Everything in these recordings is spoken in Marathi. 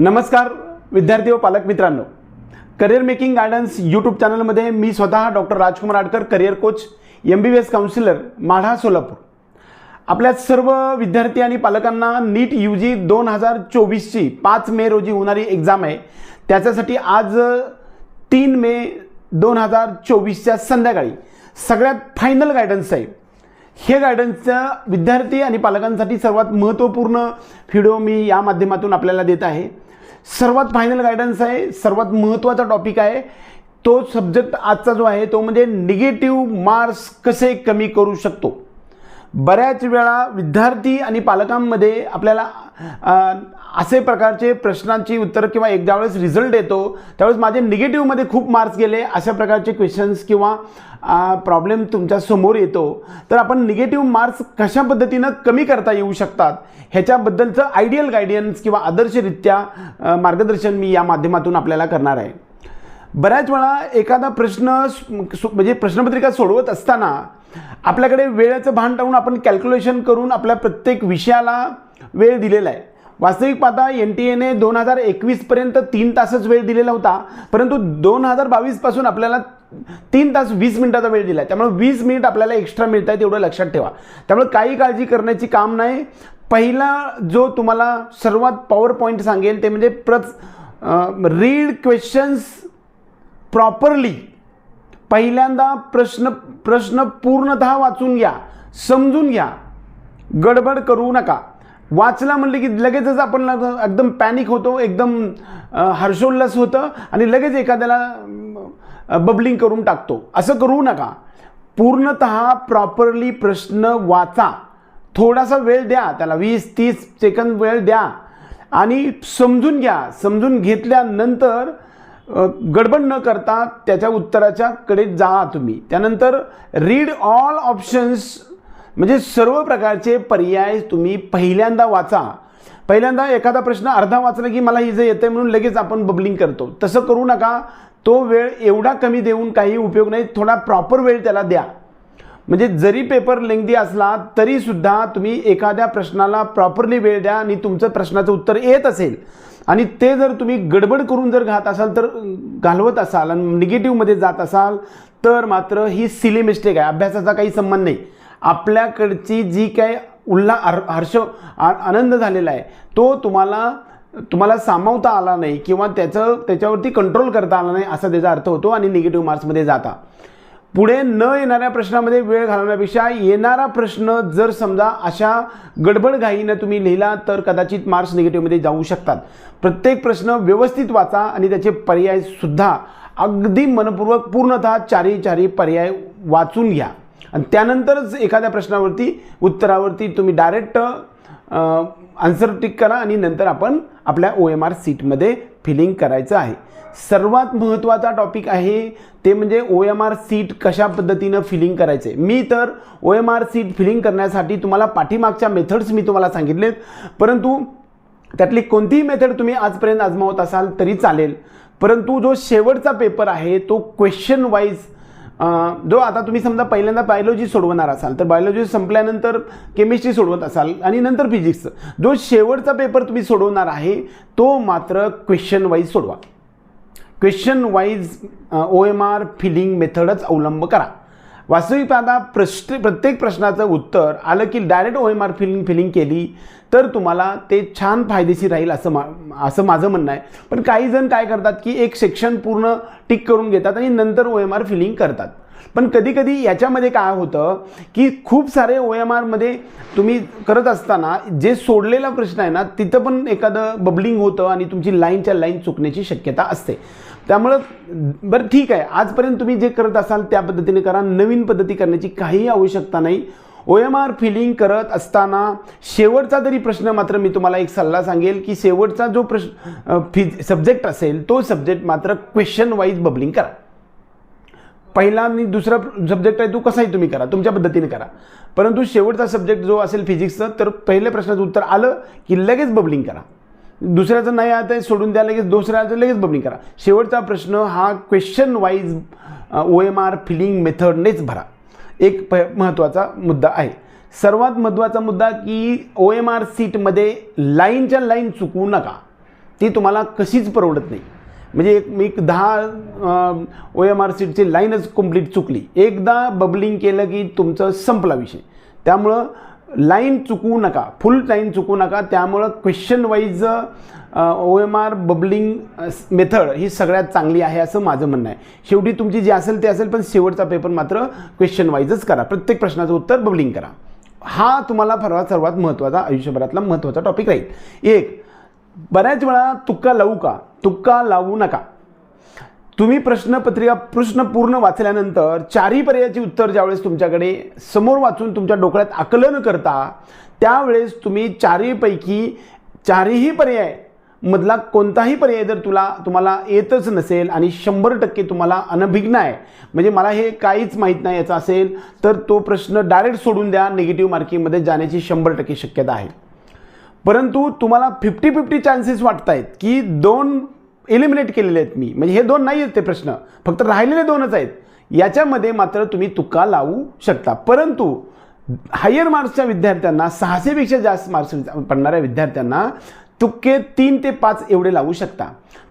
नमस्कार विद्यार्थी व पालक मित्रांनो. करिअर मेकिंग गायडन्स यूट्यूब चॅनलमध्ये मी स्वतः doctor Rajkumar Adkar career coach M B B S counsellor Madha Solapur. आपल्या सर्व विद्यार्थी आणि पालकांना नीट यू जी दोन हजार चोवीसची पाच मे रोजी होणारी एक्झाम आहे. त्याच्यासाठी आज तीन मे दोन हजार चोवीसच्या संध्याकाळी सगळ्यात फायनल गायडन्स आहे. हे गायडन्सच्या विद्यार्थी आणि पालकांसाठी सर्वात महत्त्वपूर्ण व्हिडिओ मी या माध्यमातून आपल्याला देत आहे. सर्वात फायनल गायडन्स आहे सर्वात महत्त्वाचा टॉपिक आहे तो सब्जेक्ट आजचा जो आहे तो म्हणजे निगेटिव्ह मार्क्स कसे कमी करू शकतो? बऱ्याच वेळा विद्यार्थी आणि पालकांमध्ये आपल्याला असे प्रकारचे प्रश्नांची उत्तर किंवा एक ज्यावेळेस रिझल्ट येतो त्यावेळेस माझे निगेटिव्हमध्ये खूप मार्क्स गेले. अशा प्रकारचे क्वेश्चन्स किंवा प्रॉब्लेम तुमच्यासमोर येतो. तर आपण निगेटिव्ह मार्क्स कशा पद्धतीनं कमी करता येऊ शकतात? ह्याच्याबद्दलचं आयडियल गायडन्स किंवा आदर्शरित्या मार्गदर्शन मी या माध्यमातून आपल्याला करणार आहे. बऱ्याच वेळा एखादा प्रश्न म्हणजे प्रश्नपत्रिका सोडवत असताना आपल्याकडे वेळेचं भान टाळून आपण कॅल्क्युलेशन करून आपल्या प्रत्येक विषयाला वेळ दिलेला आहे. वास्तविक पाहता एन टी एने दोन हजार एकवीसपर्यंत तीन तासच वेळ दिलेला होता. परंतु दोन हजार बावीसपासून आपल्याला तीन तास वीस मिनिटाचा वेळ दिला आहे त्यामुळे वीस मिनिट आपल्याला एक्स्ट्रा मिळत आहेत एवढं लक्षात ठेवा. त्यामुळे काही काळजी करण्याची काम नाही. पहिला जो तुम्हाला सर्वात पॉवर पॉईंट सांगेल ते म्हणजे प्रच रीड क्वेश्चन्स प्रॉपरली पहिल्यांदा प्रश्न प्रश्न पूर्णतः वाचून घ्या. समजून घ्या. गडबड करू नका. वाचला म्हणलं की लगेचच आपण एकदम पॅनिक होतो एकदम हर्षोल्लास होतं आणि लगेच एखाद्याला बबलिंग करून टाकतो. असं करू नका. पूर्णत प्रॉपरली प्रश्न वाचा. थोडासा वेळ द्या त्याला वीस तीस सेकंद वेळ द्या. आणि समजून घ्या. समजून घेतल्यानंतर गडबड न करता त्याच्या उत्तराच्या कडे जा तुम्ही. त्यानंतर रीड ऑल ऑप्शन्स म्हणजे सर्व प्रकारचे पर्याय तुम्ही पहिल्यांदा वाचा. पहिल्यांदा एखादा प्रश्न अर्धा वाचला की मला इजं येतं म्हणून लगेच आपण बबलिंग करतो. तसं करू नका. तो वेळ एवढा कमी देऊन काही उपयोग नाही. थोडा प्रॉपर वेळ त्याला द्या. म्हणजे जरी पेपर लेंगदी असला तरीसुद्धा तुम्ही एखाद्या प्रश्नाला प्रॉपरली वेळ द्या आणि तुमचं प्रश्नाचं उत्तर येत असेल. आणि ते जर तुम्ही गडबड करून जर घात असाल तर घालवत असाल आणि निगेटिव्हमध्ये जात असाल तर मात्र ही सिली मिस्टेक आहे. अभ्यासाचा काही संबंध नाही. आपल्याकडची जी काय उल्हा हर हर्ष आ- आनंद झालेला आहे तो तुम्हाला तुम्हाला सामावता आला नाही किंवा त्याचं त्याच्यावरती कंट्रोल करता आला नाही असा त्याचा अर्थ होतो आणि निगेटिव्ह मार्क्समध्ये जाता. पुढे न येणाऱ्या प्रश्नामध्ये वेळ घालवण्यापेक्षा येणारा प्रश्न जर समजा अशा गडबडघाईनं तुम्ही लिहिला तर कदाचित मार्क्स निगेटिव्हमध्ये जाऊ शकतात. प्रत्येक प्रश्न व्यवस्थित वाचा आणि त्याचे पर्यायसुद्धा अगदी मनपूर्वक पूर्णतः चारी चारी पर्याय वाचून घ्या. आणि त्यानंतरच एखाद्या प्रश्नावरती उत्तरावरती तुम्ही डायरेक्ट आन्सर टिक करा आणि नंतर आपण आपल्या ओ एम आर सीटमध्ये फिलिंग करायचं आहे. सर्वात महत्त्वाचा टॉपिक आहे ते म्हणजे ओ एम आर सीट कशा पद्धतीनं फिलिंग करायचे. मी तर O M R sheet filling करण्यासाठी तुम्हाला पाठीमागच्या मेथड्स मी तुम्हाला सांगितलेत परंतु त्यातली कोणतीही मेथड तुम्ही आजपर्यंत आजमावत असाल तरी चालेल. परंतु जो शेवटचा पेपर आहे तो क्वेश्चन वाईज जो आता तुम्ही समजा पहिल्यांदा बायोलॉजी सोडवणार असाल तर बायोलॉजी संपल्यानंतर केमिस्ट्री सोडवत असाल आणि नंतर फिजिक्स जो शेवटचा पेपर तुम्ही सोडवणार आहे तो मात्र क्वेश्चन वाईज सोडवा. Question wise O M R filling मेथडच अवलंब करा. वास्तविक पाहता प्रश्न प्रत्येक प्रश्नाचं उत्तर आलं की direct O M R filling filling केली तर तुम्हाला ते छान फायदेशीर राहील असं मा असं माझं म्हणणं आहे. पण काही जण काय करतात की एक सेक्शन पूर्ण टिक करून घेतात आणि नंतर ओ एम आर फिलिंग करतात. पण कधीकधी याच्यामध्ये काय होतं की खूप सारे ओ एम आरमध्ये तुम्ही करत असताना जे सोडलेला प्रश्न आहे ना तिथं पण एखादं बबलिंग होतं आणि तुमची लाईनच्या लाईन चुकण्याची शक्यता असते. त्यामुळं बरं ठीक आहे. आजपर्यंत तुम्ही जे करत असाल त्या पद्धतीने करा. नवीन पद्धती करण्याची काहीही आवश्यकता नाही. ओ एम आर फिलिंग करत असताना शेवटचा तरी प्रश्न मात्र मी तुम्हाला एक सल्ला सांगेल की शेवटचा जो प्रश्न फि सब्जेक्ट असेल तो सब्जेक्ट मात्र क्वेश्चन वाईज बबलिंग करा. पहिला आणि दुसरा सब्जेक्ट आहे तो कसाही तुम्ही करा. तुमच्या पद्धतीने करा. परंतु शेवटचा सब्जेक्ट जो असेल फिजिक्सचं तर पहिल्या प्रश्नाचं उत्तर आलं की लगेच बबलिंग करा. दुसऱ्याचं नाही आता आहे सोडून द्या लगेच दुसऱ्याचं लगेच बबलिंग करा. शेवटचा प्रश्न हा question wise O M R filling मेथडनेच भरा. एक प महत्त्वाचा मुद्दा आहे. सर्वात महत्त्वाचा मुद्दा की ओ एम आर सीटमध्ये लाईनच्या लाईन चुकवू नका. ती तुम्हाला कशीच परवडत नाही. म्हणजे एक मी एक दहा ओ एम आर सीटची लाईनच कंप्लीट चुकली. एकदा बबलिंग केलं की तुमचं संपला विषय. त्यामुळं लाईन चुकवू नका फुल लाईन चुकवू नका. त्यामुळं question wise O M R bubbling method ही सगळ्यात चांगली आहे असं माझं म्हणणं आहे. शेवटी तुमची जी असेल ते असेल पण शेवटचा पेपर मात्र क्वेश्चन वाईजच करा. प्रत्येक प्रश्नाचं उत्तर बबलिंग करा. हा तुम्हाला सर्वात सर्वात महत्त्वाचा आयुष्यभरातला महत्त्वाचा टॉपिक राहील. एक बऱ्याच वेळा तुक्का लावू का? तुक्का लावू नका. तुम्ही प्रश्नपत्रिका प्रश्न पूर्ण वाचल्यानंतर चारही पर्यायाची उत्तर ज्यावेळेस तुमच्याकडे समोर वाचून तुमच्या डोक्यात आकलन करता त्यावेळेस तुम्ही चारहीपैकी चारही पर्याय मधला कोणताही पर्याय जर तुला तुम्हाला येतच नसेल आणि शंभर टक्के तुम्हाला अनभिज्ञ आहे म्हणजे मला हे काहीच माहीत नाही याचा असेल तर तो प्रश्न डायरेक्ट सोडून द्या निगेटिव्ह मार्किंगमध्ये जाण्याची शंभर टक्के शक्यता आहे. परंतु तुम्हाला फिफ्टी फिफ्टी चान्सेस वाटत आहेत की दोन एलिमिनेट केलेले आहेत मी. म्हणजे हे दोन नाही आहेत ते प्रश्न. फक्त राहिलेले दोनच आहेत. याच्यामध्ये मात्र तुम्ही तुका लावू शकता. परंतु हायर मार्क्सच्या विद्यार्थ्यांना सहाशेपेक्षा जास्त मार्क्स पडणाऱ्या विद्यार्थ्यांना तुक्के तीन ते पाच एवढे लावू शकता.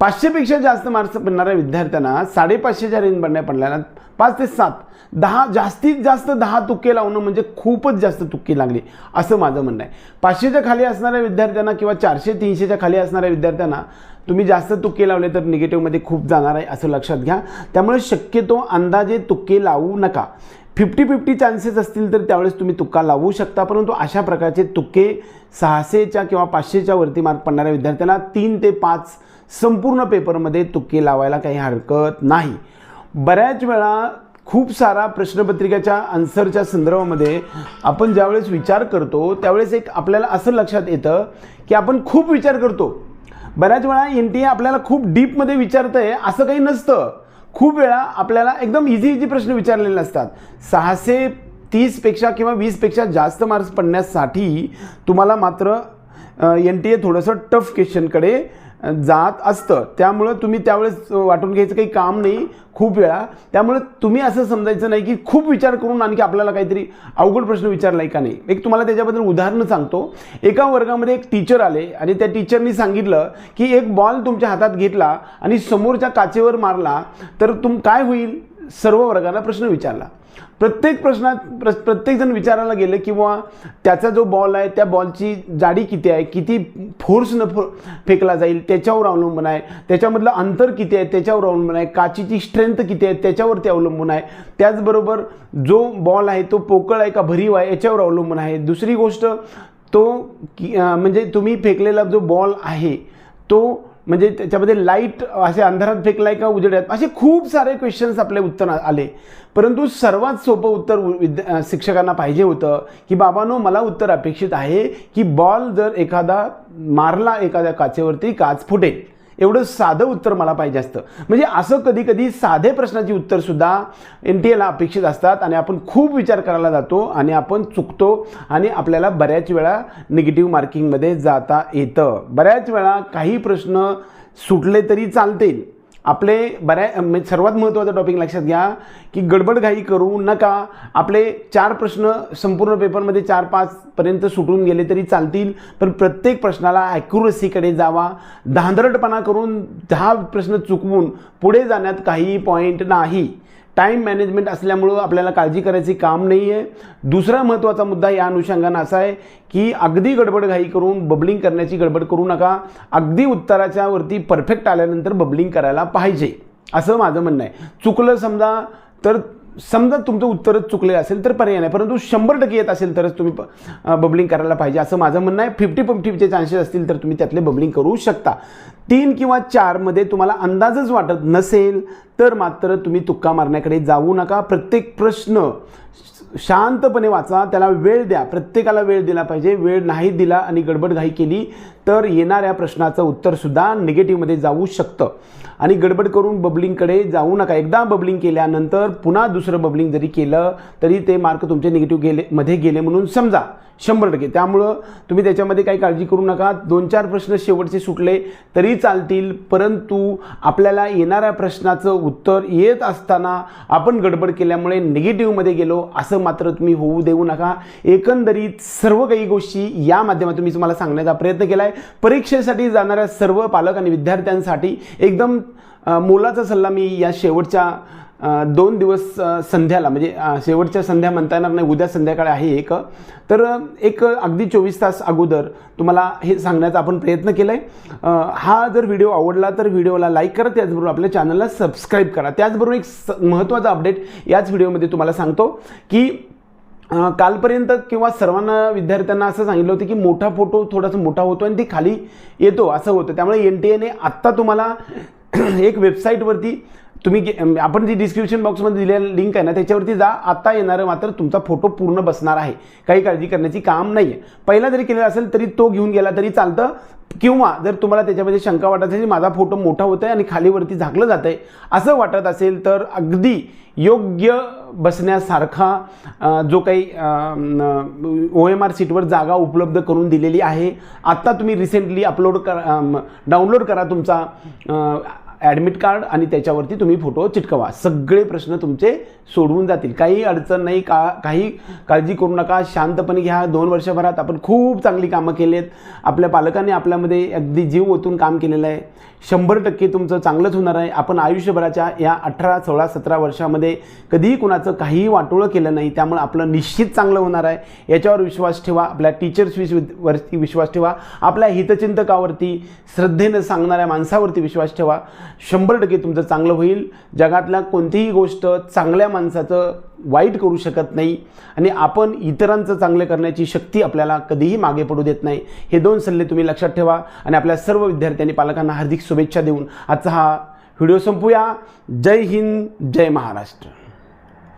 पाचशेपेक्षा जास्त मार्क्स पडणाऱ्या विद्यार्थ्यांना साडेपाचशेच्या रेंज पडण्या पडल्याला पाच ते सात दहा जास्तीत जास्त दहा तुक्के लावणं म्हणजे खूपच जास्त तुक्के लागले असं माझं म्हणणं आहे. पाचशेच्या खाली असणाऱ्या विद्यार्थ्यांना किंवा चारशे तीनशेच्या खाली असणाऱ्या विद्यार्थ्यांना तुम्ही जास्त तुक्के लावले तर निगेटिव्हमध्ये खूप जाणार आहे असं लक्षात घ्या. त्यामुळे शक्यतो अंदाजे तुक्के लावू नका. फिफ्टी फिफ्टी चान्सेस असतील तर त्यावेळेस तुम्ही तुक्का लावू शकता परंतु अशा प्रकारचे तुक्के सहाशेच्या किंवा पाचशेच्या वरती मार्क पडणाऱ्या विद्यार्थ्यांना तीन ते पाच संपूर्ण पेपरमध्ये तुक्के लावायला काही हरकत नाही. बऱ्याच वेळा खूप सारा प्रश्नपत्रिकेच्या आन्सरच्या संदर्भामध्ये आपण ज्यावेळेस विचार करतो त्यावेळेस एक आपल्याला असं लक्षात येतं की आपण खूप विचार करतो. बऱ्याच वेळा एन टी ए आपल्याला खूप डीपमध्ये विचारतंय असं काही नसतं. खूप वेळा आपल्याला एकदम इझी इझी प्रश्न विचारलेले असतात सहाशे तीसपेक्षा किंवा वीसपेक्षा जास्त मार्क्स पडण्यासाठी तुम्हाला मात्र एन टी ए थोडंसं टफ क्वेश्चनकडे जात असतं. त्यामुळं तुम्ही त्यावेळेस वाटून घ्यायचं काही काम नाही खूप वेळा. त्यामुळे तुम्ही असं समजायचं नाही की खूप विचार करून आणखी आपल्याला काहीतरी अवघड प्रश्न विचारला का नाही. एक तुम्हाला त्याच्याबद्दल उदाहरणं सांगतो. एका वर्गामध्ये एक टीचर आले आणि त्या टीचरनी सांगितलं की एक बॉल तुमच्या हातात घेतला आणि समोरच्या काचेवर मारला तर तुम काय होईल? सर्व वर्गाला प्रश्न विचारला. प्रत्येक प्रश्नात प्र प्रत्येकजण विचारायला गेलं किंवा त्याचा जो बॉल आहे त्या बॉलची जाडी किती आहे किती फोर्सनं फो फेकला जाईल त्याच्यावर अवलंबून आहे. त्याच्यामधलं अंतर किती आहे त्याच्यावर अवलंबून आहे. काचीची स्ट्रेंथ किती आहे त्याच्यावरती अवलंबून आहे. त्याचबरोबर जो बॉल आहे तो पोकळ आहे का भरीव आहे याच्यावर अवलंबून आहे. दुसरी गोष्ट तो की म्हणजे तुम्ही फेकलेला जो बॉल आहे तो म्हणजे त्याच्यामध्ये लाइट असे अंधारात फेकलाय का उजेड्यात असे खूप सारे क्वेश्चन्स आपले उत्तर आले. परंतु सर्वात सोपं उत्तर विद्या शिक्षकांना पाहिजे होतं की बाबानो मला उत्तर अपेक्षित आहे की बॉल जर एखादा मारला एखाद्या काचेवरती काच फुटेल. एवढं साधं उत्तर मला पाहिजे असतं. म्हणजे असं कधी कधी साधे प्रश्नाची उत्तरसुद्धा एन टी एला अपेक्षित असतात आणि आपण खूप विचार करायला जातो आणि आपण चुकतो आणि आपल्याला बऱ्याच वेळा निगेटिव्ह मार्किंगमध्ये जाता येतं. बऱ्याच वेळा काही प्रश्न सुटले तरी चालतील. आपले बऱ्या म्हणजे सर्वात महत्त्वाचा टॉपिक लक्षात घ्या की गडबडघाई करू नका. आपले चार प्रश्न संपूर्ण पेपरमध्ये चार पाचपर्यंत सुटून गेले तरी चालतील पण प्रत्येक प्रश्नाला ॲक्युरसीकडे जावा. धांदरटपणा करून दहा प्रश्न चुकवून पुढे जाण्यात काही पॉईंट नाही. टाईम मॅनेजमेंट असल्यामुळं आपल्याला काळजी करायची काम नाही आहे दुसरा महत्त्वाचा मुद्दा या अनुषंगानं असा आहे की अगदी गडबडघाई करून बबलिंग करण्याची गडबड करू नका. अगदी उत्तराच्या वरती परफेक्ट आल्यानंतर बबलिंग करायला पाहिजे. असं माझं म्हणणं आहे. चुकलं समजा तर समजा तुमचं उत्तरच चुकले असेल तर पर्याय नाही परंतु शंभर टक्के येत असेल तरच तुम्ही बबलिंग करायला पाहिजे. असं माझं म्हणणं आहे. फिफ्टी फिफ्टीचे चान्सेस असतील तर तुम्ही त्यातले बबलिंग करू शकता. तीन किंवा चारमध्ये तुम्हाला अंदाजच वाटत नसेल तर मात्र तुम्ही तुक्का मारण्याकडे जाऊ नका. प्रत्येक प्रश्न शांतपणे वाचा त्याला वेळ द्या. प्रत्येकाला वेळ दिला पाहिजे. वेळ नाही दिला आणि गडबडघाई केली तर येणाऱ्या प्रश्नाचं उत्तरसुद्धा निगेटिव्हमध्ये जाऊ शकतं. आणि गडबड करून बबलिंगकडे जाऊ नका. एकदा बबलिंग केल्यानंतर पुन्हा दुसरं बबलिंग जरी केलं तरी ते मार्क तुमचे निगेटिव्ह गेले मध्ये गेले म्हणून समजा शंभर टक्के. त्यामुळं तुम्ही त्याच्यामध्ये काही काळजी करू नका. दोन चार प्रश्न शेवटचे सुटले तरी चालतील परंतु आपल्याला येणाऱ्या प्रश्नाचं उत्तर येत असताना आपण गडबड केल्यामुळे निगेटिव्हमध्ये गेलो असं असं मात्र तुम्ही होऊ देऊ नका. एकंदरीत सर्व काही गोष्टी या माध्यमातून मी तुम्हाला सांगण्याचा प्रयत्न केला आहे परीक्षेसाठी जाणाऱ्या सर्व पालक आणि विद्यार्थ्यांसाठी एकदम मोलाचा सल्ला मी या शेवटच्या दोन दिवस संध्याला म्हणजे शेवटच्या संध्या म्हणता येणार नाही उद्या संध्याकाळी आहे एक. तर एक अगदी चोवीस तास अगोदर तुम्हाला हे सांगण्याचा आपण प्रयत्न केला आहे हा जर व्हिडिओ आवडला तर व्हिडिओला लाईक करा त्याचबरोबर आपल्या चॅनलला सबस्क्राईब करा. त्याचबरोबर एक स महत्त्वाचा अपडेट याच व्हिडिओमध्ये तुम्हाला सांगतो की कालपर्यंत किंवा सर्वांना विद्यार्थ्यांना असं सांगितलं होतं की मोठा फोटो थोडासा मोठा होतो आणि ती खाली येतो असं होतं. त्यामुळे एन टी एने आत्ता तुम्हाला एक वेबसाईटवरती तुम्ही गे- आपण जी डिस्क्रिप्शन बॉक्समध्ये दिलेली लिंक आहे ना त्याच्यावरती जा. आता येणारं मात्र तुमचा फोटो पूर्ण बसणार आहे. काही काळजी करण्याची काम नाही आहे पहिला जरी केलेला असेल तरी तो घेऊन गेला तरी चालतं. किंवा जर तुम्हाला त्याच्यामध्ये शंका वाटत असेल माझा फोटो मोठा होत आहे आणि खालीवरती झाकलं जात आहे असं वाटत असेल तर अगदी योग्य बसण्यासारखा जो काही ओ एम आर सीटवर जागा उपलब्ध करून दिलेली आहे. आत्ता तुम्ही रिसेंटली अपलोड करा डाउनलोड करा तुमचा ॲडमिट कार्ड आणि त्याच्यावरती तुम्ही फोटो चिटकवा. सगळे प्रश्न तुमचे सोडवून जातील. काही अडचण नाही का काही काळजी करू नका. शांतपणे घ्या. दोन वर्षभरात आपण खूप चांगली कामं केली आहेत आपल्या पालकांनी आपल्यामध्ये अगदी जीव ओतून काम केलेलं आहे. शंभर टक्के तुमचं चांगलंच होणार आहे. आपण आयुष्यभराच्या या अठरा सोळा सतरा वर्षामध्ये कधीही कुणाचं काहीही वाटोळं केलं नाही. त्यामुळे आपलं निश्चित चांगलं होणार आहे. याच्यावर विश्वास ठेवा. आपल्या टीचर्स वरती विश्वास ठेवा. आपल्या हितचिंतकावरती श्रद्धेनं सांगणाऱ्या माणसावरती विश्वास ठेवा. शंभर टक्के तुमचं चांगलं होईल. जगातल्या कोणतीही गोष्ट चांगल्या माणसाचं वाईट करू शकत नाही आणि आपण इतरांचं चांगलं करण्याची शक्ती आपल्याला कधीही मागे पडू देत नाही. हे दोन सल्ले तुम्ही लक्षात ठेवा आणि आपल्या सर्व विद्यार्थ्यांनी पालकांना हार्दिक शुभेच्छा देऊन आजचा हा व्हिडिओ संपूया. जय हिंद जय महाराष्ट्र.